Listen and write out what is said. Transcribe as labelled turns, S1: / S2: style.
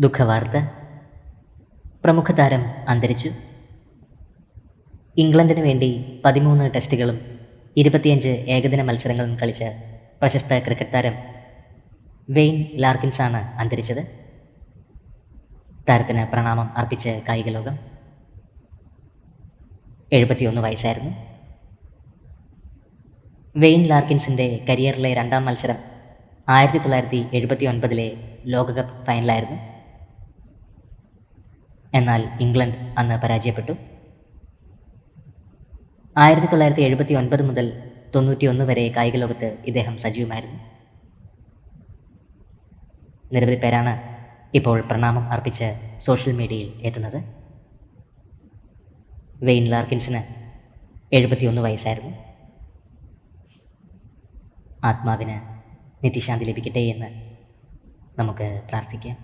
S1: ദുഃഖവാർത്ത. പ്രമുഖ താരം അന്തരിച്ചു. ഇംഗ്ലണ്ടിന് വേണ്ടി പതിമൂന്ന് ടെസ്റ്റുകളും ഇരുപത്തിയഞ്ച് ഏകദിന മത്സരങ്ങളും കളിച്ച പ്രശസ്ത ക്രിക്കറ്റ് താരം വെയിൻ ലാർക്കിൻസാണ് അന്തരിച്ചത്. താരത്തിന് പ്രണാമം അർപ്പിച്ച കായിക ലോകം എഴുപത്തിയൊന്ന് വയസ്സായിരുന്നു. വെയിൻ ലാർക്കിൻസിന്റെ കരിയറിലെ രണ്ടാം മത്സരം ആയിരത്തി തൊള്ളായിരത്തി എഴുപത്തി ഒൻപതിലെ ലോകകപ്പ് ഫൈനലായിരുന്നു. എന്നാൽ ഇംഗ്ലണ്ട് അന്ന് പരാജയപ്പെട്ടു. ആയിരത്തി തൊള്ളായിരത്തി എഴുപത്തി ഒൻപത് മുതൽ തൊണ്ണൂറ്റിയൊന്ന് വരെ കായിക ലോകത്ത് ഇദ്ദേഹം സജീവമായിരുന്നു. നിരവധി പേരാണ് ഇപ്പോൾ പ്രണാമം അർപ്പിച്ച് സോഷ്യൽ മീഡിയയിൽ എത്തുന്നത്. വെയിൻ ലാർക്കിൻസിന് എഴുപത്തിയൊന്ന് വയസ്സായിരുന്നു. ആത്മാവിന് നിത്യശാന്തി ലഭിക്കട്ടെ എന്ന് നമുക്ക് പ്രാർത്ഥിക്കാം.